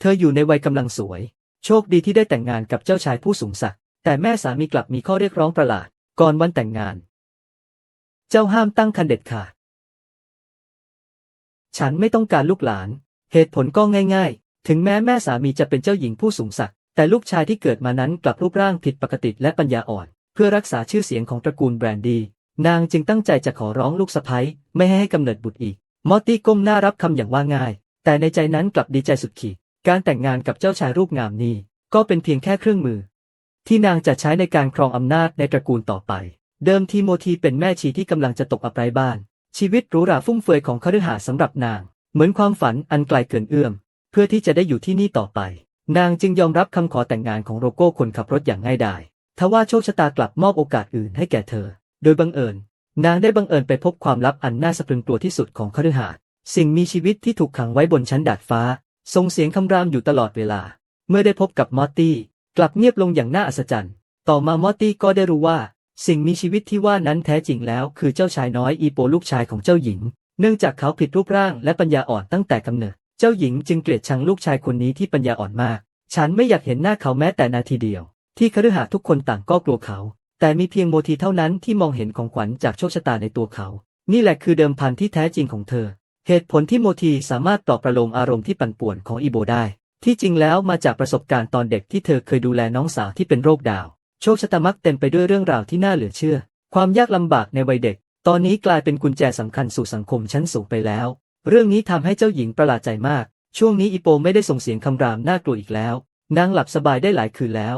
เธออยู่ในวัยกำลังสวย โชคดีที่ได้แต่งงานกับเจ้าชายผู้สูงศักดิ์แต่แม่สามีกลับมีข้อเรียกร้องประหลาด ก่อนวันแต่งงาน เจ้าห้ามตั้งครรภ์เด็ดขาดฉันไม่ต้องการลูกหลาน เหตุผลก็ง่าย ๆ ถึงแม้แม่สามีจะเป็นเจ้าหญิงผู้สูงศักดิ์แต่ลูกชายที่เกิดมานั้นกลับรูปร่างผิดปกติและปัญญาอ่อน เพื่อรักษาชื่อเสียงของตระกูลแบรนดี นางจึงตั้งใจจะขอร้องลูกสะใภ้ไม่ให้ให้กำเนิดบุตรอีก มอตตี้ก้มหน้ารับคำอย่างว่าง่าย แต่ในใจนั้นกลับดีใจสุดขีด การแต่งงานกับเจ้าชายรูปงามนี้ ก็เป็นเพียงแค่เครื่องมือ ที่นางจะใช้ในการครองอำนาจในตระกูลต่อไป เดิมทีโมทีเป็นแม่ชีที่กำลังจะตกอับไร้บ้าน ชีวิตหรูหราฟุ่มเฟือยของคฤหาสน์สำหรับนาง เหมือนความฝันอันไกลเกินเอื้อม เพื่อที่จะได้อยู่ที่นี่ต่อไป นางจึงยอมรับคำขอแต่งงานของโรโก้คนขับรถอย่างง่ายดายทว่าโชคชะตากลับมอบโอกาสอื่นให้แก่เธอ โดยบังเอิญ นางได้บังเอิญไปพบความลับอันน่าสะพรึงกลัวที่สุดของคฤหาสน์สิ่งมีชีวิตที่ถูกขังไว้บนชั้นดาดฟ้า ส่งเสียงคำรามอยู่ตลอดเวลา เมื่อได้พบกับมอตตี้ กลับเงียบลงอย่างน่าอัศจรรย์ ต่อมามอตตี้ก็ได้รู้ว่า สิ่งมีชีวิตที่ว่านั้นแท้จริงแล้ว คือเจ้าชายน้อยอีโปลูกชายของเจ้าหญิง เนื่องจากเขาผิดรูปร่างและปัญญาอ่อนตั้งแต่กำเนิด เจ้าหญิงจึงเกลียดชังลูกชายคนนี้ที่ปัญญาอ่อนมาก ฉันไม่อยากเห็นหน้าเขาแม้แต่นาทีเดียว ที่คฤหาสน์ทุกคนต่างก็กลัวเขา แต่มีเพียงโมทีเท่านั้นที่มองเห็นของขวัญจากโชคชะตาในตัวเขา นี่แหละคือเดิมพันที่แท้จริงของเธอ เหตุผลที่โมทีสามารถปลอบประโลมอารมณ์ที่ปั่นป่วนของอีโบได้ ที่จริงแล้วมาจากประสบการณ์ตอนเด็กที่เธอเคยดูแลน้องสาวที่เป็นโรคดาว โชคชะตามักเต็มไปด้วยเรื่องราวที่น่าเหลือเชื่อ ความยากลำบากในวัยเด็ก ตอนนี้กลายเป็นกุญแจสำคัญสู่สังคมชั้นสูงไปแล้ว เรื่องนี้ทำให้เจ้าหญิงประหลาดใจมาก ช่วงนี้อีโปไม่ได้ส่งเสียงคำรามน่ากลัวอีกแล้ว นางหลับสบายได้หลายคืนแล้ว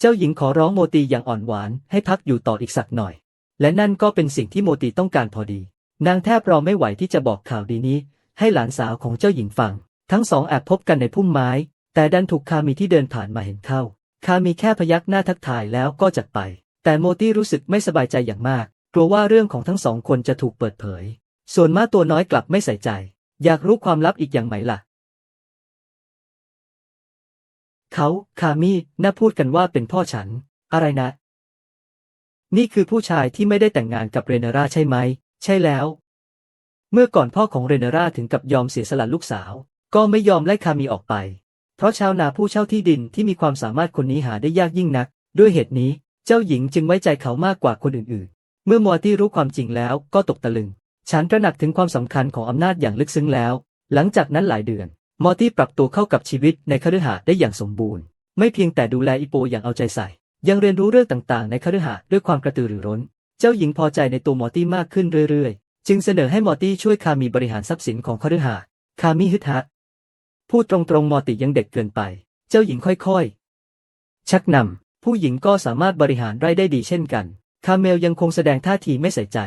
เจ้าหญิงขอร้องโมตีอย่างอ่อนหวานให้พักอยู่ต่ออีกสักหน่อย และนั่นก็เป็นสิ่งที่โมตีต้องการพอดี นางแทบรอไม่ไหวที่จะบอกข่าวดีนี้ ให้หลานสาวของเจ้าหญิงฟัง ทั้งสองแอบพบกันในพุ่มไม้ แต่ดันถูกคามีที่เดินผ่านมาเห็นเข้า คามีแค่พยักหน้าทักทายแล้วก็จัดไป แต่โมตี้รู้สึกไม่สบายใจอย่างมาก กลัวว่าเรื่องของทั้งสองคนจะถูกเปิดเผย ส่วนม้าตัวน้อยกลับไม่ใส่ใจ อยากรู้ความลับอีกอย่างไหมล่ะ เขาคามีน่าพูดกันว่าเป็นพ่อฉัน อะไรนะ นี่คือผู้ชายที่ไม่ได้แต่งงานกับเรเนราใช่ไหม ใช่แล้ว เมื่อก่อนพ่อของเรเนราถึงกับยอมเสียสละลูกสาว ก็ไม่ยอมไล่คามีออกไป เพราะชาวนาผู้เช่าที่ดินที่มีความสามารถคนนี้หาได้ยากยิ่งนัก ด้วยเหตุนี้เจ้าหญิงจึงไว้ใจเขามากกว่าคนอื่นๆ เมื่อมัวที่รู้ความจริงแล้วก็ตกตะลึง ฉันตระหนักถึงความสำคัญของอำนาจอย่างลึกซึ้งแล้ว หลังจากนั้นหลายเดือนมอตี้ปรับตัวเข้ากับชีวิตในคฤหาสน์ได้อย่างสมบูรณ์ ไม่เพียงแต่ดูแลอีโปอย่างเอาใจใส่ ยังเรียนรู้เรื่องต่างๆ ในคฤหาสน์ด้วยความกระตือรือร้น เจ้าหญิงพอใจในตัวมอร์ตี้มากขึ้นเรื่อยๆ จึงเสนอให้มอร์ตี้ช่วยคามีบริหารทรัพย์สินของคฤหาสน์คามีฮึดฮัดพูดตรงๆมอร์ตี้ยังเด็กเกินไป เจ้าหญิงค่อยๆ ชักนำผู้หญิงก็สามารถบริหารไร่ได้ดีเช่นกัน คาเมลยังคงแสดงท่าทีไม่ใส่ใจ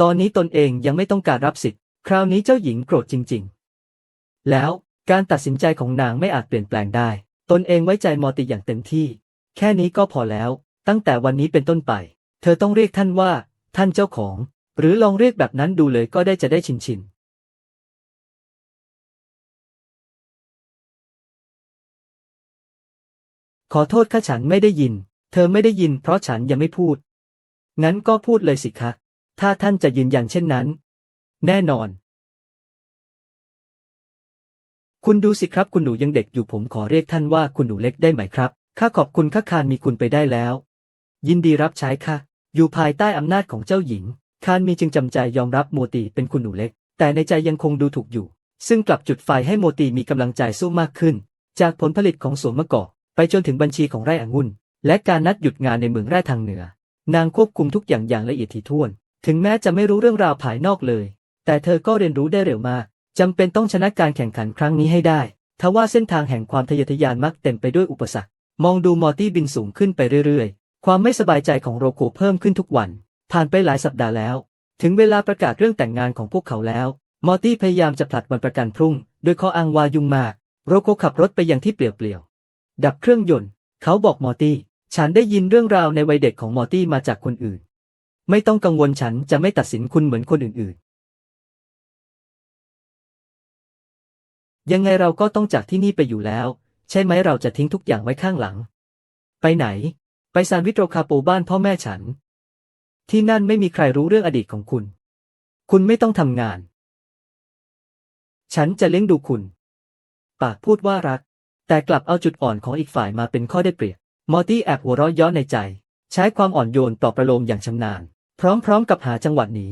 ตอนนี้ตนเองยังไม่ต้องการรับสิทธิ์ คราวนี้เจ้าหญิงโกรธจริง ๆ แล้วการตัดสินใจของนางไม่อาจเปลี่ยนแปลงได้ ตนเองไว้ใจมอติอย่างเต็มที่ แค่นี้ก็พอแล้ว ตั้งแต่วันนี้เป็นต้นไป ธอต้องเรียกท่านว่า ท่านเจ้าของ หรือลองเรียกแบบนั้นดูเลยก็ได้จะได้ชินชินขอโทษข้าฉันไม่ได้ยิน เธอไม่ได้ยินเพราะฉันยังไม่พูด งั้นก็พูดเลยสิคะ ถ้าท่านจะยืนยันเช่นนั้น แน่นอน คุณดูสิครับคุณหนูยังเด็กอยู่ผมขอเรียกท่านว่าคุณหนูเล็กได้ไหมครับ ข้าขอบคุณข้าคานมีคุณไปได้แล้ว ยินดีรับใช้ค่ะ อยู่ภายใต้อำนาจของเจ้าหญิง คานมีจึงจำใจยอมรับโมตีเป็นคุณหนูเล็ก แต่ในใจยังคงดูถูกอยู่ ซึ่งกลับจุดไฟให้โมตีมีกำลังใจสู้มากขึ้น จากผลผลิตของสวนมะกอกไปจนถึงบัญชีของไร่องุ่น และการนัดหยุดงานในเมืองแร่ทางเหนือ นางควบคุมทุกอย่างอย่างละเอียดถี่ถ้วน ถึงแม้จะไม่รู้เรื่องราวภายนอกเลย แต่เธอก็เรียนรู้ได้เร็วมากจำเป็นต้องชนะการแข่งขันครั้งนี้ให้ได้ทว่าเส้นทางแห่งความทะเยอทะยานมักเต็มไปด้วยอุปสรรค มองดูมอร์ตี้บินสูงขึ้นไปเรื่อย ความไม่สบายใจของโรโคเพิ่มขึ้นทุกวัน ผ่านไปหลายสัปดาห์แล้ว ถึงเวลาประกาศเรื่องแต่งงานของพวกเขาแล้ว มอร์ตี้พยายามจะผลัดวันประกันพรุ่ง โดยข้ออ้างว่ายุ่งมาก โรโคขับรถไปยังที่เปลี่ยวๆ ดับเครื่องยนต์ เขาบอกมอร์ตี้ ฉันได้ยินเรื่องราวในวัยเด็กของมอร์ตี้มาจากคนอื่น ไม่ต้องกังวลฉันจะไม่ตัดสินคุณเหมือนคนอื่นๆ ยังไงเราก็ต้องจากที่นี่ไปอยู่แล้ว ใช่ไหมเราจะทิ้งทุกอย่างไว้ข้างหลัง ไปไหน ไปซานวิโตรคาโปบ้านพ่อแม่ฉัน ที่นั่นไม่มีใครรู้เรื่องอดีตของคุณ คุณไม่ต้องทำงาน ฉันจะเลี้ยงดูคุณ ปากพูดว่ารัก แต่กลับเอาจุดอ่อนของอีกฝ่ายมาเป็นข้อได้เปรียบ มอร์ตี้แอบหัวเราะเย้อนในใจ ใช้ความอ่อนโยนปลอประโลมอย่างชำนาญ พร้อมๆกับหาจังหวะหนี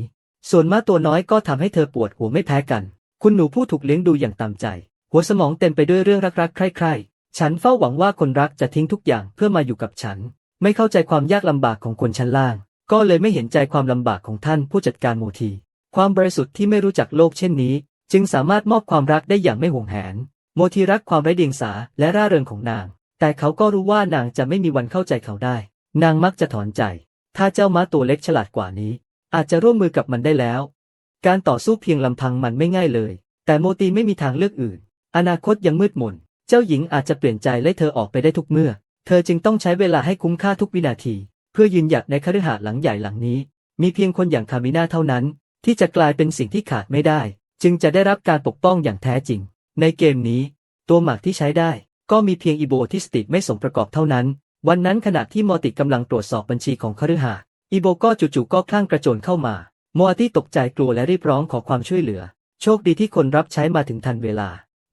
ส่วนม้าตัวน้อยก็ทำให้เธอปวดหัวไม่แพ้กัน คุณหนูผู้ถูกเลี้ยงดูอย่างตามใจ หัวสมองเต็มไปด้วยเรื่องรักๆ ใคร่ๆ ฉันเฝ้าหวังว่าคนรักจะทิ้งทุกอย่างเพื่อมาอยู่กับฉัน ไม่เข้าใจความยากลำบากของคนชั้นล่าง ก็เลยไม่เห็นใจความลำบากของท่านผู้จัดการโมที ความบริสุทธิ์ที่ไม่รู้จักโลกเช่นนี้ จึงสามารถมอบความรักได้อย่างไม่ห่วงแหน โมทีรักความไร้เดียงสาและร่าเริงของนาง แต่เขาก็รู้ว่านางจะไม่มีวันเข้าใจเขาได้ นางมักจะถอนใจ ถ้าเจ้าม้าตัวเล็กฉลาดกว่านี้ อาจจะร่วมมือกับมันได้แล้ว การต่อสู้เพียงลำพังมันไม่ง่ายเลย แต่โมตีไม่มีทางเลือกอื่น อนาคตยังมืดมน เจ้าหญิงอาจจะเปลี่ยนใจไล่เธอออกไปได้ทุกเมื่อ เธอจึงต้องใช้เวลาให้คุ้มค่าทุกวินาที เพื่อยืนหยัดในคฤหาสน์หลังใหญ่หลังนี้ มีเพียงคนอย่างคามิน่าเท่านั้น ที่จะกลายเป็นสิ่งที่ขาดไม่ได้ จึงจะได้รับการปกป้องอย่างแท้จริง ในเกมนี้ ตัวหมากที่ใช้ได้ ก็มีเพียงอีโบที่สติไม่สมประกอบเท่านั้น วันนั้นขณะที่มอติกำลังตรวจสอบบัญชีของคฤหาสน์อีโบก็จู่ๆก็คลั่งกระโจนเข้ามา มอตี้ตกใจกลัวและรีบร้องขอความช่วยเหลือ โชคดีที่คนรับใช้มาถึงทันเวลา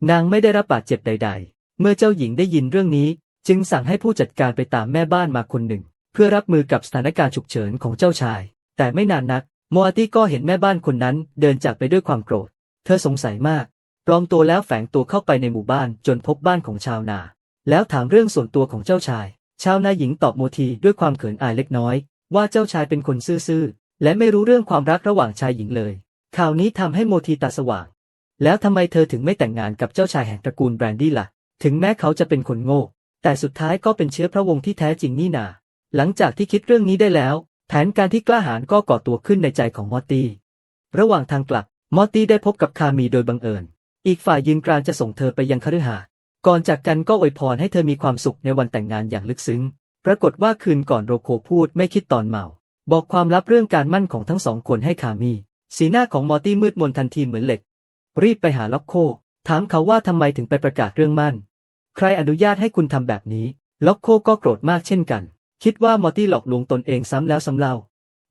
นางไม่ได้รับบาดเจ็บใด ๆ เมื่อเจ้าหญิงได้ยินเรื่องนี้ จึงสั่งให้ผู้จัดการไปตามแม่บ้านมาคนหนึ่ง เพื่อรับมือกับสถานการณ์ฉุกเฉินของเจ้าชาย แต่ไม่นานนักโมอาตี้ก็เห็นแม่บ้านคนนั้นเดินจากไปด้วยความโกรธ เธอสงสัยมากปลอมตัวแล้วแฝงตัวเข้าไปในหมู่บ้านจนพบบ้านของชาวนา แล้วถามเรื่องส่วนตัวของเจ้าชาย ชาวนาหญิงตอบโมทีด้วยความเขินอายเล็กน้อย ว่าเจ้าชายเป็นคนซื่อๆและไม่รู้เรื่องความรักระหว่างชายหญิงเลย ข่าวนี้ทำให้โมทีตาสว่าง แล้วทำไมเธอถึงไม่แต่งงานกับเจ้าชายแห่งตระกูลแบรนดี้ล่ะ ถึงแม้เขาจะเป็นคนโง่ แต่สุดท้ายก็เป็นเชื้อพระวงศ์ที่แท้จริงนี่นา หลังจากที่คิดเรื่องนี้ได้แล้ว แผนการที่กล้าหาญก็ก่อตัวขึ้นในใจของมอตตี้ ระหว่างทางกลับ มอตตี้ได้พบกับคามีโดยบังเอิญ อีกฝ่ายยืนกรานจะส่งเธอไปยังคฤหาสน์ก่อนจากกันก็อวยพรให้เธอมีความสุขในวันแต่งงานอย่างลึกซึ้ง ปรากฏว่าคืนก่อนโรโคพูดไม่คิดตอนเมา บอกความลับเรื่องการมั่นของทั้งสองคนให้คามี สีหน้าของมอร์ตี้มืดมนทันทีเหมือนเหล็ก รีบไปหาล็อกโค ถามเขาว่าทำไมถึงไปประกาศเรื่องมั่น ใครอนุญาตให้คุณทำแบบนี้ ล็อกโคก็โกรธมากเช่นกัน คิดว่ามอร์ตี้หลอกลวงตนเองซ้ำแล้วซ้ำเล่า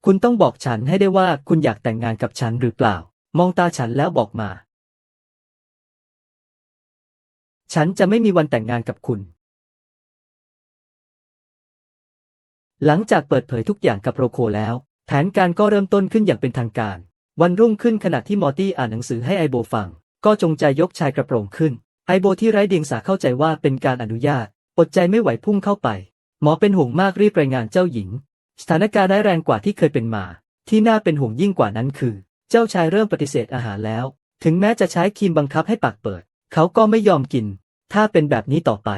คุณต้องบอกฉันให้ได้ว่าคุณอยากแต่งงานกับฉันหรือเปล่า มองตาฉันแล้วบอกมา ฉันจะไม่มีวันแต่งงานกับคุณ หลังจากเปิดเผยทุกอย่างกับโรโคแล้ว แผนการก็เริ่มต้นขึ้นอย่างเป็นทางการ วันรุ่งขึ้นขณะที่มอร์ตี้อ่านหนังสือให้ไอโบฟัง ก็จงใจยกชายกระโปรงขึ้น ไอโบที่ไร้เดียงสาเข้าใจว่าเป็นการอนุญาต อดใจไม่ไหวพุ่งเข้าไป หมอเป็นห่วงมากรีบรายงานเจ้าหญิง สถานการณ์ร้ายแรงกว่าที่เคยเป็นมา ที่น่าเป็นห่วงยิ่งกว่านั้นคือ เจ้าชายเริ่มปฏิเสธอาหารแล้ว ถึงแม้จะใช้ครีมบังคับให้ปากเปิด เขาก็ไม่ยอมกิน ถ้าเป็นแบบนี้ต่อไป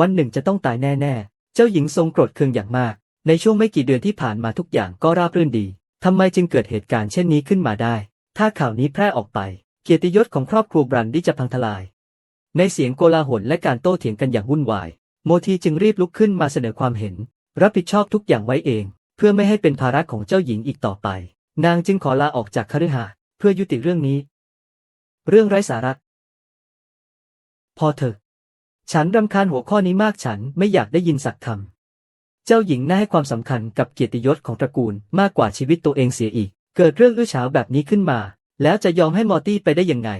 วันหนึ่งจะต้องตายแน่ๆ เจ้าหญิงทรงโกรธเคืองอย่างมาก ในช่วงไม่กี่เดือนที่ผ่านมาทุกอย่างก็ราบรื่นดีทำไมจึงเกิดเหตุการณ์เช่นนี้ขึ้นมาได้ ถ้าข่าวนี้แพร่ออกไป เกียรติยศของครอบครัวบรันดี้จะพังทลาย ในเสียงโกลาหลและการโต้เถียงกันอย่างวุ่นวาย โมทีจึงรีบลุกขึ้นมาเสนอความเห็น รับผิดชอบทุกอย่างไว้เอง เพื่อไม่ให้เป็นภาระของเจ้าหญิงอีกต่อไป นางจึงขอลาออกจากคฤหาสน์เพื่อยุติเรื่องนี้ เรื่องไร้สาระพอเถอะ ฉันรำคาญหัวข้อนี้มากฉันไม่อยากได้ยินสักคำ เจ้าหญิงน่าให้ความสำคัญกับเกียรติยศของตระกูลมากกว่าชีวิตตัวเองเสียอีก เกิดเรื่องอื้อฉาวแบบนี้ขึ้นมา แล้วจะยอมให้มอร์ตี้ไปได้ยังไง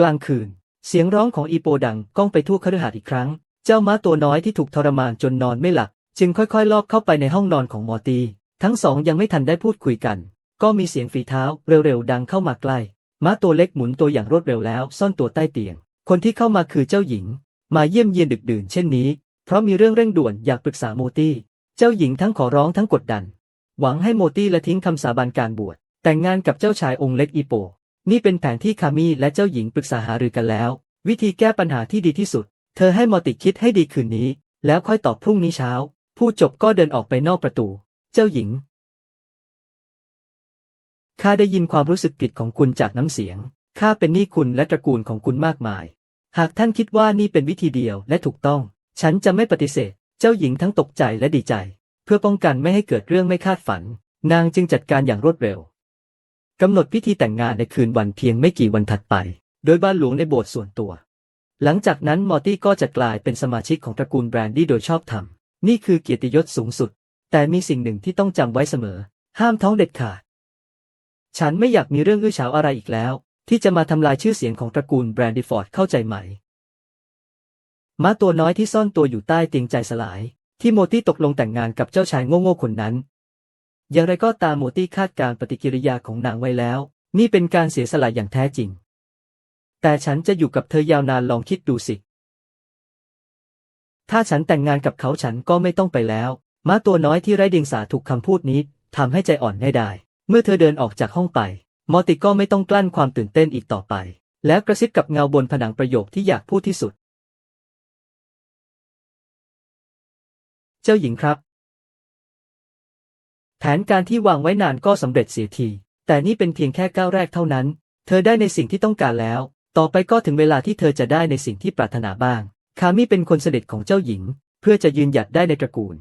กลางคืน เสียงร้องของอีโปดังก้องไปทั่วคฤหาสน์อีกครั้ง เจ้าม้าตัวน้อยที่ถูกทรมานจนนอนไม่หลับ จึงค่อยๆลอบเข้าไปในห้องนอนของมอตี ทั้งสองยังไม่ทันได้พูดคุยกัน ก็มีเสียงฝีเท้าเร็วๆดังเข้ามาใกล้ ม้าตัวเล็กหมุนตัวอย่างรวดเร็วแล้วซ่อนตัวใต้เตียง คนที่เข้ามาคือเจ้าหญิง มาเยี่ยมเยียนดึกดื่นเช่นนี้ เพราะมีเรื่องเร่งด่วนอยากปรึกษาโมตี้ เจ้าหญิงทั้งขอร้องทั้งกดดัน หวังให้โมตี้ละทิ้งคำสาบานการบวชแต่งงานกับเจ้าชายองค์เล็กอีโป นี่เป็นแผนที่คามีและเจ้าหญิงปรึกษาหารือกันแล้ว วิธีแก้ปัญหาที่ดีที่สุด เธอให้มอติคิดให้ดีคืนนี้ แล้วค่อยตอบพรุ่งนี้เช้า ผู้จบก็เดินออกไปนอกประตู เจ้าหญิงข้าได้ยินความรู้สึกผิดของคุณจากน้ำเสียงข้าเป็นหนี้คุณและตระกูลของคุณมากมาย หากท่านคิดว่านี่เป็นวิธีเดียวและถูกต้อง ฉันจะไม่ปฏิเสธ เจ้าหญิงทั้งตกใจและดีใจ เพื่อป้องกันไม่ให้เกิดเรื่องไม่คาดฝัน นางจึงจัดการอย่างรวดเร็ว กำหนดพิธีแต่งงานในคืนวันเพียงไม่กี่วันถัดไป โดยบ้านหลวงในโบสถ์ส่วนตัว หลังจากนั้นมอร์ตี้ก็จะกลายเป็นสมาชิกของตระกูลแบรนดี้โดยชอบธรรม นี่คือเกียรติยศสูงสุด แต่มีสิ่งหนึ่งที่ต้องจำไว้เสมอ ห้ามท้องเด็ดขาด ฉันไม่อยากมีเรื่องอื้อฉาวอะไรอีกแล้ว ที่จะมาทำลายชื่อเสียงของตระกูลแบรนดี้ฟอร์ดเข้าใจไหมม้าตัวน้อยที่ซ่อนตัวอยู่ใต้เตียงใจสลาย ที่โมตี้ตกลงแต่งงานกับเจ้าชายโง่ๆคนนั้น อย่างไรก็ตามโมตี้คาดการณ์ปฏิกิริยาของนางไว้แล้ว นี่เป็นการเสียสละอย่างแท้จริง แต่ฉันจะอยู่กับเธอยาวนานลองคิดดูสิ ถ้าฉันแต่งงานกับเขาฉันก็ไม่ต้องไปแล้ว ม้าตัวน้อยที่ไร้เดียงสาถูกคำพูดนี้ทำให้ใจอ่อนได้ได้ เมื่อเธอเดินออกจากห้องไปมอติก็ไม่ต้องกลั้นความตื่นเต้นอีกต่อไป แล้วกระซิบกับเงาบนผนังประโยคที่อยากพูดที่สุด เจ้าหญิงครับ แผนการที่วางไว้นานก็สำเร็จเสียที แต่นี่เป็นเพียงแค่ก้าวแรกเท่านั้น เธอได้ในสิ่งที่ต้องการแล้ว ต่อไปก็ถึงเวลาที่เธอจะได้ในสิ่งที่ปรารถนาบ้าง คามิเป็นคนเสด็จของเจ้าหญิง เพื่อจะยืนหยัดได้ในตระกูล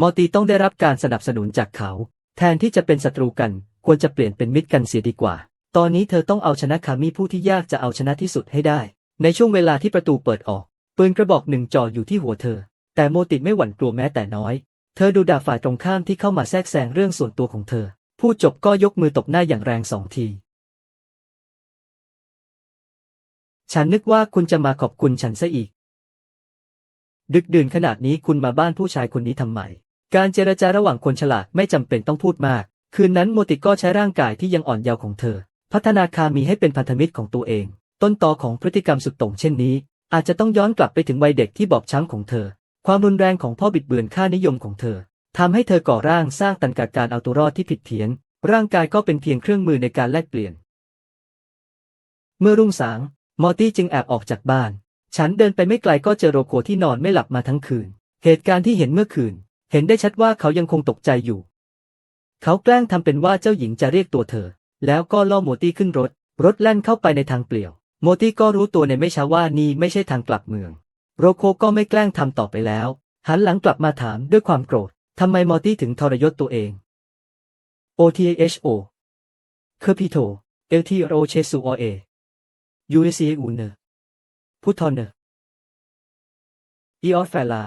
มอตีต้องได้รับการสนับสนุนจากเขา แทนที่จะเป็นศัตรูกัน ควรจะเปลี่ยนเป็นมิตรกันเสียดีกว่า ตอนนี้เธอต้องเอาชนะคามิผู้ที่ยากจะเอาชนะที่สุดให้ได้ ในช่วงเวลาที่ประตูเปิดออกปืนกระบอกหนึ่งจ่ออยู่ที่หัวเธอ แต่โมติไม่หวั่นกลัวแม้แต่น้อย เธอดูด่าฝ่ายตรงข้ามที่เข้ามาแทรกแซงเรื่องส่วนตัวของเธอผู้จบก็ยกมือตบหน้าอย่างแรงสองที ฉันนึกว่าคุณจะมาขอบคุณฉันซะอีก ดึกดื่นขนาดนี้คุณมาบ้านผู้ชายคนนี้ทำไม การเจรจาระหว่างคนฉลาดไม่จำเป็นต้องพูดมาก คืนนั้นโมติก็ใช้ร่างกายที่ยังอ่อนเยาว์ของเธอ พัฒนาคามีให้เป็นพันธมิตรของตัวเอง ต้นตอของพฤติกรรมสุดโต่งเช่นนี้ อาจจะต้องย้อนกลับไปถึงวัยเด็กที่บอบช้ำของเธอ ความรุนแรงของพ่อบิดเบือนค่านิยมของเธอทำให้เธอก่อร่างสร้างตันกาการเอาตัวรอดที่ผิดเพี้ยน ร่างกายก็เป็นเพียงเครื่องมือในการแลกเปลี่ยน เมื่อรุ่งสาง มอร์ตี้จึงแอบออกจากบ้าน ฉันเดินไปไม่ไกลก็เจอโรโคที่นอนไม่หลับมาทั้งคืน เหตุการณ์ที่เห็นเมื่อคืน เห็นได้ชัดว่าเขายังคงตกใจอยู่ เขาแกล้งทำเป็นว่าเจ้าหญิงจะเรียกตัวเธอ แล้วก็ล่อโมตี้ขึ้นรถ รถแล่นเข้าไปในทางเปลี่ยว โมตี้ก็รู้ตัวในไม่ช้าว่านี่ไม่ใช่ทางกลับเมือง โรโคก็ไม่แกล้งทำต่อไปแล้ว หันหลังกลับมาถามด้วยความโกรธทำไมมอร์ตี้ถึงทรยศตัวเอง O T A H O เคอร์พิโต L T R O เชซู O A U S C U N พุทธอนเนอีออฟแฟลา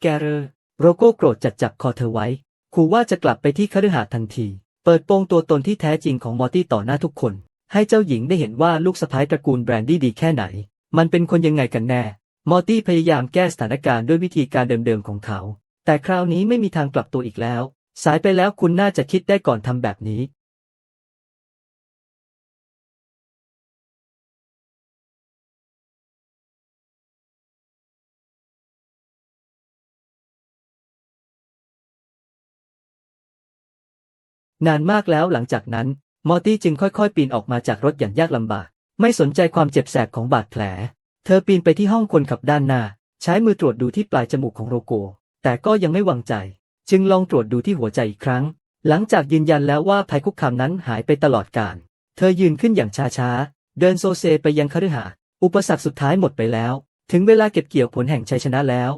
แกเรอร์โรโก้โกรธจัดจับคอเธอไว้ขู่ว่าจะกลับไปที่คฤหาสน์ทันที เปิดโปงตัวตนที่แท้จริงของมอร์ตี้ต่อหน้าทุกคน ให้เจ้าหญิงได้เห็นว่าลูกสะพ้ายตระกูลแบรนดี้ดีแค่ไหน มันเป็นคนยังไงกันแน่ มอร์ตี้พยายามแก้สถานการณ์ด้วยวิธีการเดิมๆของเขา แต่คราวนี้ไม่มีทางกลับตัวอีกแล้ว สายไปแล้วคุณน่าจะคิดได้ก่อนทำแบบนี้ นานมากแล้วหลังจากนั้น มอร์ตี้จึงค่อยๆ ปีนออกมาจากรถอย่างยากลำบาก ไม่สนใจความเจ็บแสบของบาดแผล เธอปีนไปที่ห้องคนขับด้านหน้า ใช้มือตรวจดูที่ปลายจมูกของโรโก แต่ก็ยังไม่วางใจ จึงลองตรวจดูที่หัวใจอีกครั้ง หลังจากยืนยันแล้วว่าภัยคุกคามนั้นหายไปตลอดกาลเธอยืนขึ้นอย่างช้าๆ เดินโซเซไปยังคฤหาสน์อุปสรรคสุดท้ายหมดไปแล้ว ถึงเวลาเก็บเกี่ยวผลแห่งชัยชนะแล้ว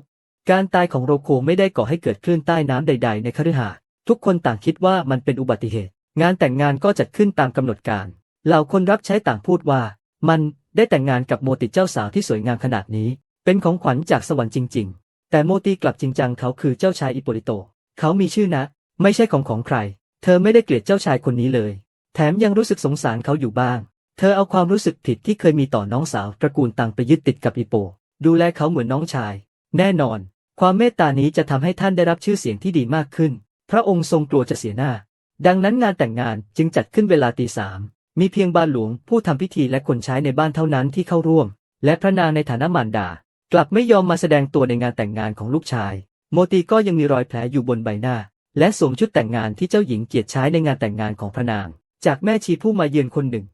การตายของโรโคไม่ได้ก่อให้เกิดคลื่นใต้น้ำใด ๆ ในคฤหาสน์ทุกคนต่างคิดว่ามันเป็นอุบัติเหตุ งานแต่งงานก็จัดขึ้นตามกำหนดการ เหล่าคนรับใช้ต่างพูดว่า มัน ได้แต่งงานกับโมติเจ้าสาวที่สวยงามขนาดนี้ เป็นของขวัญจากสวรรค์จริง ๆ แต่โมติกลับจริงจังเขาคือเจ้าชายอิโปลิโต เขามีชื่อนะ ไม่ใช่ของของใคร เธอไม่ได้เกลียดเจ้าชายคนนี้เลย แถมยังรู้สึกสงสารเขาอยู่บ้าง เธอเอาความรู้สึกผิดที่เคยมีต่อน้องสาวตระกูลต่างไปยึดติดกับอิโป ดูแลเขาเหมือนน้องชาย แน่นอน ความเมตตานี้จะทำให้ท่านได้รับชื่อเสียงที่ดีมากขึ้น พระองค์ทรงกลัวจะเสียหน้า ดังนั้นงานแต่งงานจึงจัดขึ้นเวลาตีสาม มีเพียงบาลหลวงผู้ทำพิธีและคนใช้ในบ้านเท่านั้นที่เข้าร่วม และพระนางในฐานะมารดา กลับไม่ยอมมาแสดงตัวในงานแต่งงานของลูกชาย โมตีก็ยังมีรอยแผลอยู่บนใบหน้า และสวมชุดแต่งงานที่เจ้าหญิงเกียรติใช้ในงานแต่งงานของพระนาง จากแม่ชีผู้มาเยือนคนหนึ่ง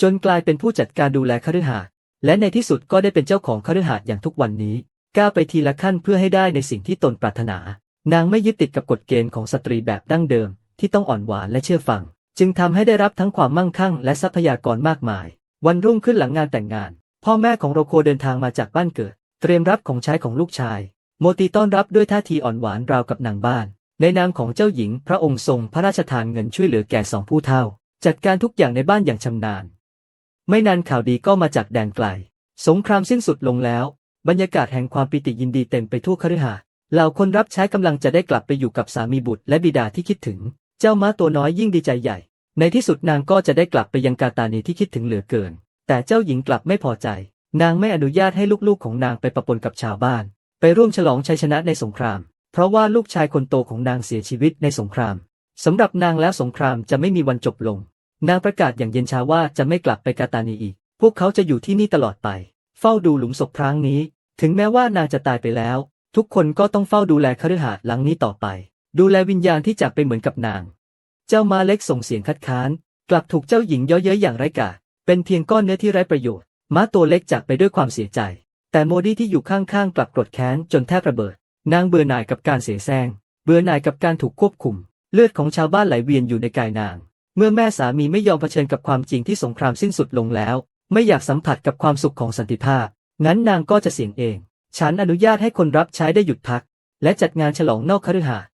จนกลายเป็นผู้จัดการดูแลคฤหาสน์และในที่สุดก็ได้เป็นเจ้าของคฤหาสน์อย่างทุกวันนี้ก้าวไปทีละขั้นเพื่อให้ได้ในสิ่งที่ตนปรารถนา นางไม่ยึดติดกับกฎเกณฑ์ของสตรีแบบดั้งเดิมที่ต้องอ่อนหวานและเชื่อฟัง จึงทำให้ได้รับทั้งความมั่งคั่งและทรัพยากรมากมาย วันรุ่งขึ้นหลังงานแต่งงาน พ่อแม่ของโรโคเดินทางมาจากบ้านเกิด เตรียมรับของใช้ของลูกชาย โมตีต้อนรับด้วยท่าทีอ่อนหวานราวกับนางบ้าน ในนามของเจ้าหญิงพระองค์ทรงพระราชทานเงินช่วยเหลือแก่สองผู้เฒ่า จัดการทุกอย่างในบ้านอย่างชำนาญ ไม่นานข่าวดีก็มาจากแดนไกล สงครามสิ้นสุดลงแล้ว บรรยากาศแห่งความปิติยินดีเต็มไปทั่วคฤหาสน์เหล่าคนรับใช้กำลังจะได้กลับไปอยู่กับสามีบุตรและบิดาที่คิดถึง เจ้าม้าตัวน้อยยิ่งดีใจใหญ่ ในที่สุดนางก็จะได้กลับไปยังกาตานีที่คิดถึงเหลือเกิน แต่เจ้าหญิงกลับไม่พอใจ นางไม่อนุญาตให้ลูกๆของนางไปประปนกับชาวบ้าน ไปร่วมฉลองชัยชนะในสงคราม เพราะว่าลูกชายคนโตของนางเสียชีวิตในสงครามสำหรับนางแล้วสงครามจะไม่มีวันจบลง นางประกาศอย่างเย็นชาว่าจะไม่กลับไปกาตานีอีก พวกเขาจะอยู่ที่นี่ตลอดไป เฝ้าดูหลุมศพครั้งนี้ ถึงแม้ว่านางจะตายไปแล้ว ทุกคนก็ต้องเฝ้าดูแลคฤหาสน์หลังนี้ต่อไป ดูแลวิญญาณที่จากไปเหมือนกับนาง เจ้าม้าเล็กส่งเสียงคัดค้าน กลับถูกเจ้าหญิงเย่อเย้ยอย่างไร้กาจเป็นเพียงก้อนเนื้อที่ไร้ประโยชน์ ม้าตัวเล็กจากไปด้วยความเสียใจ แต่โมดี้ที่อยู่ข้างๆกลับโกรธแค้นจนแทบระเบิด นางเบื่อหน่ายกับการเสียแซง เบื่อหน่ายกับการถูกควบคุม เลือดของชาวบ้านไหลเวียนอยู่ในกายนาง เมื่อแม่สามีไม่ยอมเผชิญกับความจริงที่สงครามสิ้นสุดลงแล้ว ไม่อยากสัมผัสกับความสุขของสันติภาพ งั้นนางก็จะเสี่ยงเอง ฉันอนุญาตให้คนรับใช้ได้หยุดพัก และจัดงานฉลองนอกคฤหาสน์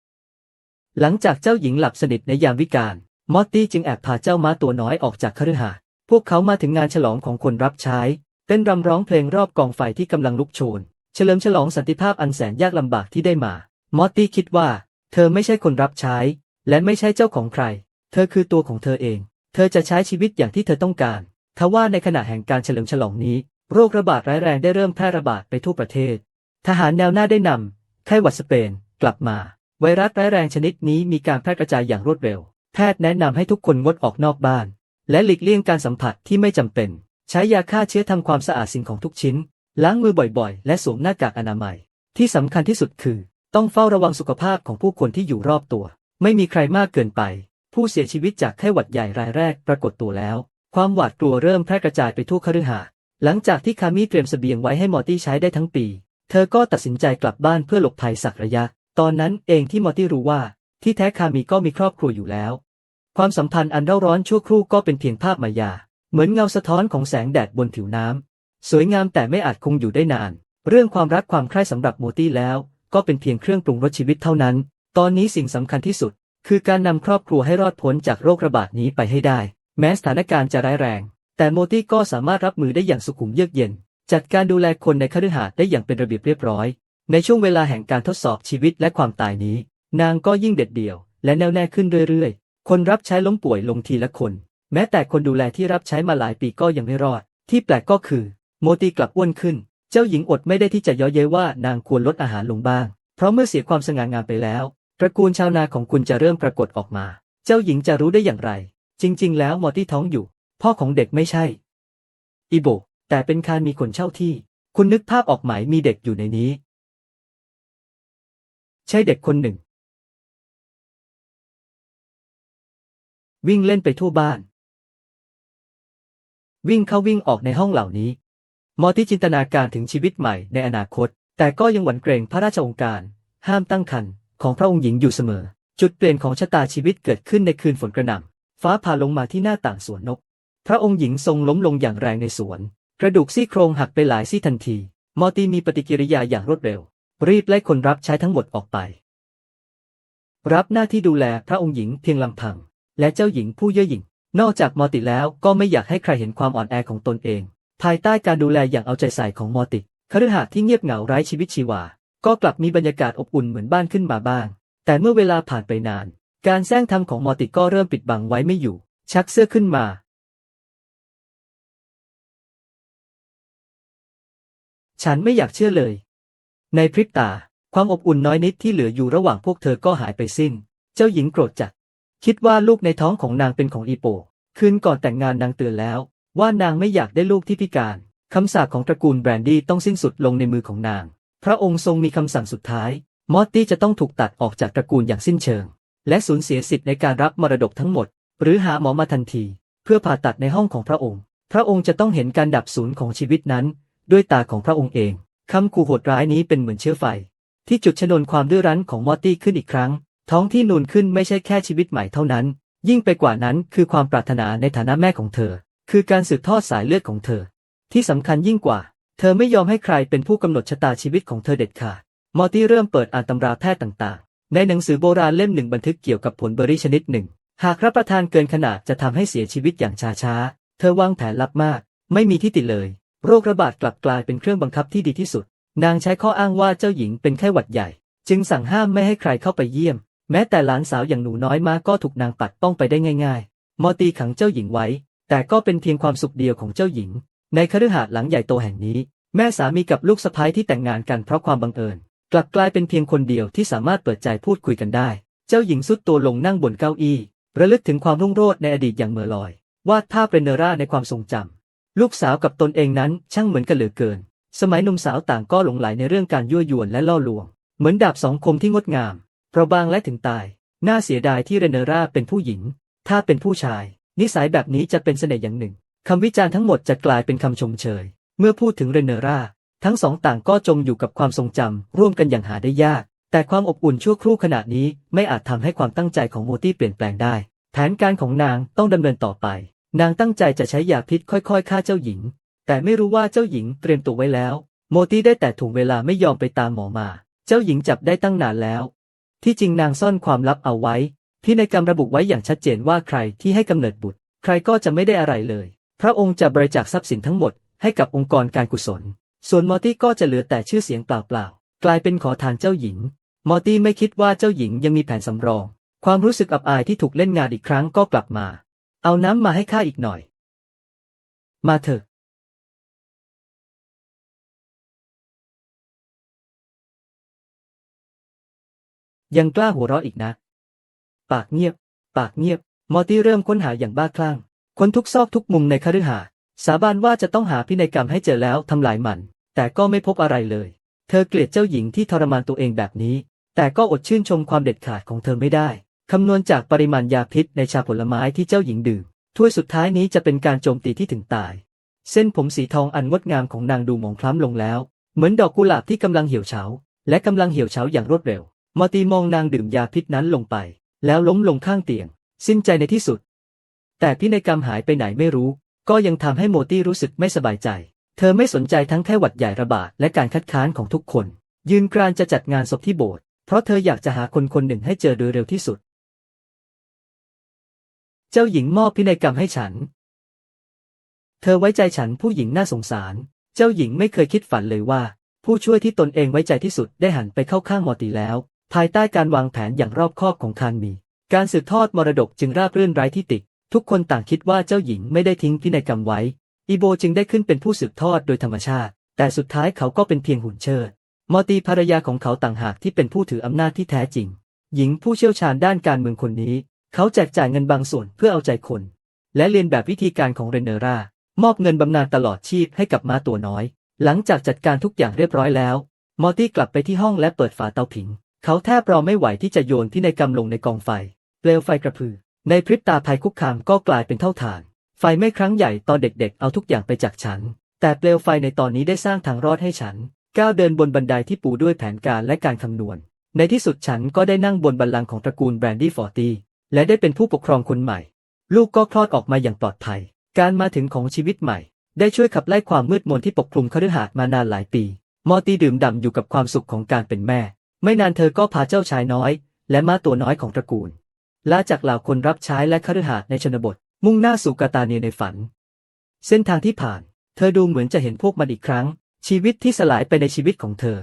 หลังจากเจ้าหญิงหลับสนิทในยามวิกาลมอตตี้จึงแอบพาเจ้าม้าตัวน้อยออกจากคฤหาสน์พวกเขามาถึงงานฉลองของคนรับใช้ เต้นรำร้องเพลงรอบกองไฟที่กำลังลุกโชน เฉลิมฉลองสันติภาพอันแสนยากลำบากที่ได้มา มอตตี้คิดว่า เธอไม่ใช่คนรับใช้ และไม่ใช่เจ้าของใคร เธอคือตัวของเธอเอง เธอจะใช้ชีวิตอย่างที่เธอต้องการ ทว่าในขณะแห่งการเฉลิมฉลองนี้ โรคระบาดร้ายแรงได้เริ่มแพร่ระบาดไปทั่วประเทศ ทหารแนวหน้าได้นำไข้หวัดสเปนกลับมา ไวรัสร้ายแรงชนิดนี้มีการแพร่กระจายอย่างรวดเร็ว แพทย์แนะนำให้ทุกคนงดออกนอกบ้าน และหลีกเลี่ยงการสัมผัสที่ไม่จำเป็น ใช้ยาฆ่าเชื้อทำความสะอาดสิ่งของทุกชิ้น ล้างมือบ่อยๆ และสวมหน้ากากอนามัย ที่สำคัญที่สุดคือ ต้องเฝ้าระวังสุขภาพของผู้คนที่อยู่รอบตัว ไม่มีใครมากเกินไป ผู้เสียชีวิตจากไข้หวัดใหญ่รายแรกปรากฏตัวแล้ว ความหวาดกลัวเริ่มแพร่กระจายไปทั่วคฤหาสน์หลังจากที่คามี่เตรียมเสบียงไว้ให้มอร์ตี้ใช้ได้ทั้งปี เธอก็ตัดสินใจกลับบ้านเพื่อหลบภัยสักระยะ ตอนนั้นเองที่มอร์ตี้รู้ว่า ที่แท้คามีก็มีครอบครัวอยู่แล้ว ความสัมพันธ์อันเร่าร้อนชั่วครู่ก็เป็นเพียงภาพมายา เหมือนเงาสะท้อนของแสงแดดบนผิวน้ำสวยงามแต่ไม่อาจคงอยู่ได้นาน เรื่องความรักความใคร่สำหรับโมตี้แล้ว ก็เป็นเพียงเครื่องปรุงรสชีวิตเท่านั้น ตอนนี้สิ่งสำคัญที่สุด คือการนำครอบครัวให้รอดพ้นจากโรคระบาดนี้ไปให้ได้ แม้สถานการณ์จะร้ายแรง แต่โมตี้ก็สามารถรับมือได้อย่างสุขุมเยือกเย็น จัดการดูแลคนในคฤหาสน์ได้อย่างเป็นระเบียบเรียบร้อย ในช่วงเวลาแห่งการทดสอบชีวิตและความตายนี้ นางก็ยิ่งเด็ดเดี่ยว และแน่วแน่ขึ้นเรื่อยๆ คนรับใช้ล้มป่วยลงทีละคน แม้แต่คนดูแลที่รับใช้มาหลายปีก็ยังไม่รอด ที่แปลกก็คือ โมตีกลับอ้วนขึ้น เจ้าหญิงอดไม่ได้ที่จะย้อเย้ยว่านางควรลดอาหารลงบ้าง เพราะเมื่อเสียความสง่างามไปแล้ว ตระกูลชาวนาของคุณจะเริ่มปรากฏออกมา เจ้าหญิงจะรู้ได้อย่างไร จริง ๆ แล้วมอตี้ท้องอยู่ พ่อของเด็กไม่ใช่อีโบ แต่เป็นคานมีคนเช่าที่ คุณนึกภาพออกไหมมีเด็กอยู่ในนี้ ใช่เด็กคนหนึ่ง วิ่งเล่นไปทั่วบ้าน วิ่งเข้าวิ่งออกในห้องเหล่านี้ มอที่จินตนาการถึงชีวิตใหม่ในอนาคต แต่ก็ยังหวั่นเกรงพระราชองค์การ ห้ามตั้งครรภ์ของพระองค์หญิงอยู่เสมอ จุดเปลี่ยนของชะตาชีวิตเกิดขึ้นในคืนฝนกระหน่ำฟ้าผ่าลงมาที่หน้าต่างสวนนก พระองค์หญิงทรงล้มลงอย่างแรงในสวน กระดูกซี่โครงหักไปหลายซี่ทันที มอตีมีปฏิกิริยาอย่างรวดเร็ว รีบไล่คนรับใช้ทั้งหมดออกไป รับหน้าที่ดูแลพระองค์หญิงเพียงลำพัง และเจ้าหญิงผู้เย่อหยิ่ง นอกจากมอติแล้วก็ไม่อยากให้ใครเห็นความอ่อนแอของตนเอง ภายใต้การดูแลอย่างเอาใจใส่ของมอติคฤหาสน์ที่เงียบเหงาไร้ชีวิตชีวา ก็กลับมีบรรยากาศอบอุ่นเหมือนบ้านขึ้นมาบ้าง แต่เมื่อเวลาผ่านไปนาน การแซงทำของมอติก็เริ่มปิดบังไว้ไม่อยู่ ชักเสื้อขึ้นมาฉันไม่อยากเชื่อเลย ในพริบตา ความอบอุ่นน้อยนิดที่เหลืออยู่ระหว่างพวกเธอก็หายไปสิ้น เจ้าหญิงโกรธจัด คิดว่าลูกในท้องของนางเป็นของอีโป คืนก่อนแต่งงานนางเตือนแล้ว ว่านางไม่อยากได้ลูกที่พิการ คำสาปของตระกูลแบรนดี้ต้องสิ้นสุดลงในมือของนาง พระองค์ทรงมีคำสั่งสุดท้าย มอตตี้จะต้องถูกตัดออกจากตระกูลอย่างสิ้นเชิง และสูญเสียสิทธิ์ในการรับมรดกทั้งหมด หรือหาหมอมาทันที เพื่อผ่าตัดในห้องของพระองค์ พระองค์จะต้องเห็นการดับสูญของชีวิตนั้น ด้วยตาของพระองค์เอง คำขู่โหดร้ายนี้เป็นเหมือนเชื้อไฟ ที่จุดชนวนความดื้อรั้นของมอตตี้ขึ้นอีกครั้ง ท้องที่นูนขึ้นไม่ใช่แค่ชีวิตใหม่เท่านั้น ยิ่งไปกว่านั้นคือความปรารถนาในฐานะแม่ของเธอ คือการสืบทอดสายเลือดของเธอ ที่สำคัญยิ่งกว่า เธอไม่ยอมให้ใครเป็นผู้กำหนดชะตาชีวิตของเธอเด็ดขาดมอร์ตี้เริ่มเปิดอ่านตำราแพทย์ต่างๆ ในหนังสือโบราณเล่มหนึ่งบันทึกเกี่ยวกับผลเบอร์รี่ชนิดหนึ่ง หากรับประทานเกินขนาดจะทำให้เสียชีวิตอย่างช้าๆ เธอวางแผนลับมาก ไม่มีที่ติเลย โรคระบาดกลับกลายเป็นเครื่องบังคับที่ดีที่สุด นางใช้ข้ออ้างว่าเจ้าหญิงเป็นไข้หวัดใหญ่ จึงสั่งห้ามไม่ให้ใครเข้าไปเยี่ยม แม้แต่หลานสาวอย่างหนูน้อยมาก็ถูกนางปัดป้องไปได้ง่าย ๆ มอตีขังเจ้าหญิงไว้ แต่ก็เป็นเพียงความสุขเดียวของเจ้าหญิง ในคฤหาสน์หลังใหญ่โตแห่งนี้ แม่สามีกับลูกสะใภ้ที่แต่งงานกันเพราะความบังเอิญ กลับกลายเป็นเพียงคนเดียวที่สามารถเปิดใจพูดคุยกันได้ เจ้าหญิงสุดตัวลงนั่งบนเก้าอี้ระลึกถึงความรุ่งโรจน์ในอดีตอย่างเหม่อลอย วาดภาพเรเนราในความทรงจำ ลูกสาวกับตนเองนั้นช่างเหมือนกันเหลือเกิน สมัยหนุ่มสาวต่างก็หลงไหลในเรื่องการยั่วยวนและล่อลวง เหมือนดาบสองคมที่งดงามเปราะบางและถึงตาย น่าเสียดายที่เรเนราเป็นผู้หญิง ถ้าเป็นผู้ชาย นิสัยแบบนี้จะเป็นเสน่ห์อย่างหนึ่ง คำวิจารณ์ทั้งหมดจะกลายเป็นคำชมเชย เมื่อพูดถึงเรเนรา ทั้งสองต่างก็จมอยู่กับความทรงจำร่วมกันอย่างหาได้ยาก แต่ความอบอุ่นชั่วครู่ขณะนี้ไม่อาจทำให้ความตั้งใจของโมตี้เปลี่ยนแปลงได้ แผนการของนางต้องดำเนินต่อไป นางตั้งใจจะใช้ยาพิษค่อยๆฆ่าเจ้าหญิง แต่ไม่รู้ว่าเจ้าหญิงเตรียมตัวไว้แล้ว โมตี้ได้แต่ถ่วงเวลาไม่ยอมไปตามหมอมา เจ้าหญิงจับได้ตั้งนานแล้ว ที่จริงนางซ่อนความลับเอาไว้พินัยกรรมระบุไว้อย่างชัดเจนว่าใครที่ให้กำเนิดบุตร ใครก็จะไม่ได้อะไรเลย พระองค์จะบริจาคทรัพย์สินทั้งหมดให้กับองค์กรการกุศล ส่วนมอตี้ก็จะเหลือแต่ชื่อเสียงเปล่าๆ กลายเป็นขอทานเจ้าหญิง มอตี้ไม่คิดว่าเจ้าหญิงยังมีแผนสำรอง ความรู้สึกอับอายที่ถูกเล่นงานอีกครั้งก็กลับมา เอาน้ำมาให้ข้าอีกหน่อย มาเถอะ ยังกล้าหัวเราะอีกนะ ปากเงียบ ปากเงียบ มอตี้เริ่มค้นหาอย่างบ้าคลั่ง ค้นทุกซอกทุกมุมในคฤหาสน์สาบานว่าจะต้องหาพินัยกรรมให้เจอแล้วทำลายมัน แต่ก็ไม่พบอะไรเลย เธอเกลียดเจ้าหญิงที่ทรมานตัวเองแบบนี้ แต่ก็อดชื่นชมความเด็ดขาดของเธอไม่ได้ คำนวณจากปริมาณยาพิษในชาผลไม้ที่เจ้าหญิงดื่ม ถ้วยสุดท้ายนี้จะเป็นการโจมตีที่ถึงตาย เส้นผมสีทองอันงดงามของนางดูหมองคล้ำลงแล้ว เหมือนดอกกุหลาบที่กำลังเหี่ยวเฉา และกำลังเหี่ยวเฉาอย่างรวดเร็ว มอตีมองนางดื่มยาพิษนั้นลงไป แล้วล้มลงข้างเตียง สิ้นใจในที่สุด แต่พินัยกรรมหายไปไหนไม่รู้ ก็ยังทำให้โมตี้รู้สึกไม่สบายใจ เธอไม่สนใจทั้งแค่หวัดใหญ่ระบาดและการคัดค้านของทุกคน ยืนกรานจะจัดงานศพที่โบสถ์เพราะเธออยากจะหาคนคนหนึ่งให้เจอโดยเร็วที่สุด เจ้าหญิงมอบพินัยกรรมให้ฉัน เธอไว้ใจฉันผู้หญิงน่าสงสาร เจ้าหญิงไม่เคยคิดฝันเลยว่า ผู้ช่วยที่ตนเองไว้ใจที่สุดได้หันไปเข้าข้างมอตีแล้ว ภายใต้การวางแผนอย่างรอบคอบของคานมี การสืบทอดมรดกจึงราบรื่นไร้ที่ติทุกคนต่างคิดว่าเจ้าหญิงไม่ได้ทิ้งพินัยกรรมไว้ อีโบจึงได้ขึ้นเป็นผู้สืบทอดโดยธรรมชาติ แต่สุดท้ายเขาก็เป็นเพียงหุ่นเชิด มอตีภรรยาของเขาต่างหากที่เป็นผู้ถืออำนาจที่แท้จริง หญิงผู้เชี่ยวชาญด้านการเมืองคนนี้ เขาแจกจ่ายเงินบางส่วนเพื่อเอาใจคน และเรียนแบบวิธีการของเรเนรามอบเงินบำนาญตลอดชีพให้กับม้าตัวน้อย หลังจากจัดการทุกอย่างเรียบร้อยแล้ว มอร์ตี้กลับไปที่ห้องและเปิดฝาเตาผิง เขาแทบรอไม่ไหวที่จะโยนพินัยกรรมลงในกองไฟ เปลวไฟกระพือ ในพริบตาภัยคุกคามก็กลายเป็นเท่าฐาน ไฟไม่ครั้งใหญ่ตอนเด็กๆ เอาทุกอย่างไปจากฉัน แต่เปลวไฟในตอนนี้ได้สร้างทางรอดให้ฉัน ก้าวเดินบนบันไดที่ปูด้วยแผนการและการคำนวณ ในที่สุดฉันก็ได้นั่งบนบัลลังก์ของตระกูลแบรนดี้ฟอร์ตี้ และได้เป็นผู้ปกครองคนใหม่ ลูกก็คลอดออกมาอย่างปลอดภัย การมาถึงของชีวิตใหม่ ได้ช่วยขับไล่ความมืดมนที่ปกคลุมคฤหาสน์มานานหลายปี มอตี้ดื่มด่ำอยู่กับความสุขของการเป็นแม่ ไม่นานเธอก็พาเจ้าชายน้อย และม้าตัวน้อยของตระกูลลาจากเหล่าคนรับใช้และคฤหาสน์ในชนบท มุ่งหน้าสู่กาตาเนียในฝัน เส้นทางที่ผ่าน เธอดูเหมือนจะเห็นพวกมันอีกครั้ง ชีวิตที่สลายไปในชีวิตของเธอ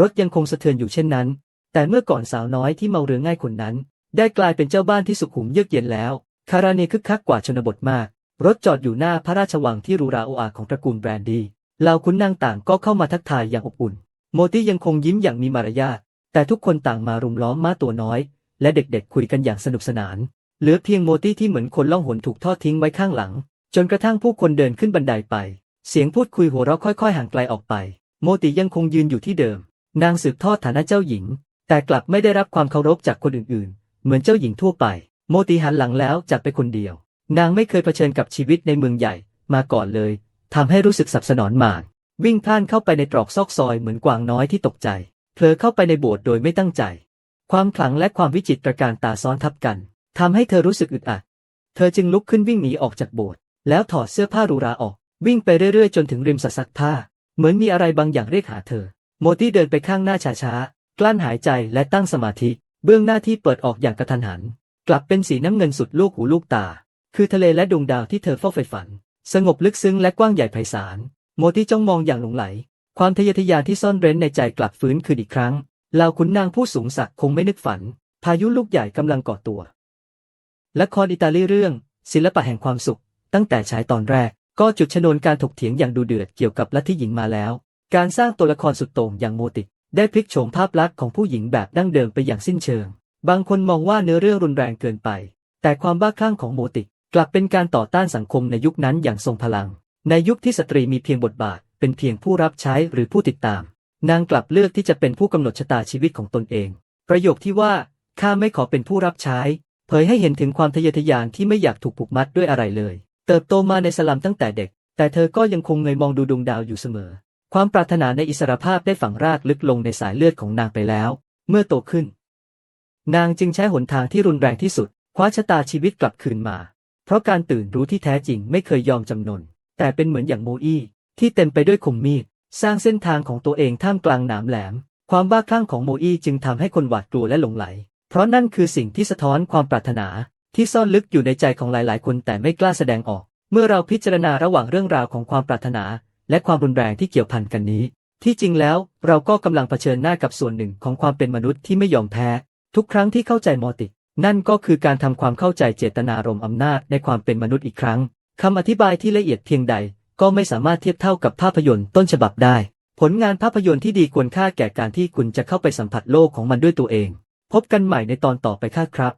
รถยังคงสะเทือนอยู่เช่นนั้น แต่เมื่อก่อนสาวน้อยที่เมาเรือง่ายคนนั้น ได้กลายเป็นเจ้าบ้านที่สุขุมเยือกเย็นแล้ว คาราเนีคึกคักกว่าชนบทมาก รถจอดอยู่หน้าพระราชวังที่รูราโออาของตระกูลแบรนดีเหล่าขุนนางต่างก็เข้ามาทักทายอย่างอบอุ่น โมตี้ยังคงยิ้มอย่างมีมารยาท แต่ทุกคนต่างมารุมล้อมม้าตัวน้อย และเด็กๆคุยกันอย่างสนุกสนาน เหลือเพียงโมตี้ที่เหมือนคนล่องหนถูกทอดทิ้งไว้ข้างหลัง จนกระทั่งผู้คนเดินขึ้นบันไดไป เสียงพูดคุยหัวเราะค่อยๆ ห่างไกลออกไป โมติยังคงยืนอยู่ที่เดิม นางสืบทอดฐานะเจ้าหญิง แต่กลับไม่ได้รับความเคารพจากคนอื่นๆ เหมือนเจ้าหญิงทั่วไป โมติหันหลังแล้วจากไปคนเดียว นางไม่เคยเผชิญกับชีวิตในเมืองใหญ่มาก่อนเลยทำให้รู้สึกสับสนอนหมานวิ่งพล่านเข้าไปในตรอกซอกซอยเหมือนกวางน้อยที่ตกใจเผลอเข้าไปในโบสถ์โดยไม่ตั้งใจ ความขลังและความวิจิตรการตาซ้อนทับกันทำให้เธอรู้สึกอึดอัด เธอจึงลุกขึ้นวิ่งหนีออกจากโบสถ์แล้วถอดเสื้อผ้าหรูหราออก วิ่งไปเรื่อยๆ จนถึงริมสระซักผ้า เหมือนมีอะไรบางอย่างเรียกหาเธอ โมตี้เดินไปข้างหน้าช้าๆ กลั้นหายใจและตั้งสมาธิ เบื้องหน้าที่เปิดออกอย่างกระทันหัน กลับเป็นสีน้ำเงินสุดลูกหูลูกตา คือทะเลและดวงดาวที่เธอเฝ้าใฝ่ฝัน สงบลึกซึ้งและกว้างใหญ่ไพศาล โมตี้จ้องมองอย่างหลงไหล ความทะเยอทะยานที่ซ่อนเร้นในใจกลับฟื้นคืนอีกครั้งเหล่าขุนนางผู้สูงศักดิ์คงไม่นึกฝัน พายุลูกใหญ่กำลังก่อตัว ละครอิตาลีเรื่อง ศิลปะแห่งความสุข ตั้งแต่ฉายตอนแรก ก็จุดชนวนการถกเถียงอย่างดูเดือดเกี่ยวกับลัทธิหญิงมาแล้ว การสร้างตัวละครสุดโต่งอย่างโมติ ได้พลิกโฉมภาพลักษณ์ของผู้หญิงแบบดั้งเดิมไปอย่างสิ้นเชิง บางคนมองว่าเนื้อเรื่องรุนแรงเกินไป แต่ความบ้าคลั่งของโมติกกลับเป็นการต่อต้านสังคมในยุคนั้นอย่างทรงพลัง ในยุคที่สตรีมีเพียงบทบาท เป็นเพียงผู้รับใช้หรือผู้ติดตาม นางกลับเลือกที่จะเป็นผู้กำหนดชะตาชีวิตของตนเอง ประโยคที่ว่าข้าไม่ขอเป็นผู้รับใช้ เผยให้เห็นถึงความทะเยอทะยานที่ไม่อยากถูกผูกมัดด้วยอะไรเลย เติบโตมาในสลัมตั้งแต่เด็ก แต่เธอก็ยังคงเงยมองดูดวงดาวอยู่เสมอ ความปรารถนาในอิสรภาพได้ฝังรากลึกลงในสายเลือดของนางไปแล้ว เมื่อโตขึ้น นางจึงใช้หนทางที่รุนแรงที่สุด คว้าชะตาชีวิตกลับคืนมา เพราะการตื่นรู้ที่แท้จริงไม่เคยยอมจำนน แต่เป็นเหมือนอย่างโมอี้ที่เต็มไปด้วยคมมีด สร้างเส้นทางของตัวเองท่ามกลางหนามแหลม ความบ้าคลั่งของโมอี้จึงทำให้คนหวาดกลัวและหลงไหล เพราะนั่นคือสิ่งที่สะท้อนความปรารถนาที่ซ่อนลึกอยู่ในใจของหลายๆ คนแต่ไม่กล้าแสดงออก เมื่อเราพิจารณาระหว่างเรื่องราวของความปรารถนา และความรุนแรงที่เกี่ยวพันกันนี้ ที่จริงแล้วเราก็กำลังเผชิญหน้ากับส่วนหนึ่งของความเป็นมนุษย์ที่ไม่ยอมแพ้ ทุกครั้งที่เข้าใจมอติกนั่นก็คือการทำความเข้าใจเจตนารมณ์อำนาจในความเป็นมนุษย์อีกครั้งคำอธิบายที่ละเอียดเพียงใด ก็ไม่สามารถเทียบเท่ากับภาพยนตร์ต้นฉบับได้ ผลงานภาพยนตร์ที่ดีควรค่าแก่การที่คุณจะเข้าไปสัมผัสโลกของมันด้วยตัวเอง พบกันใหม่ในตอนต่อไปค่ะครับ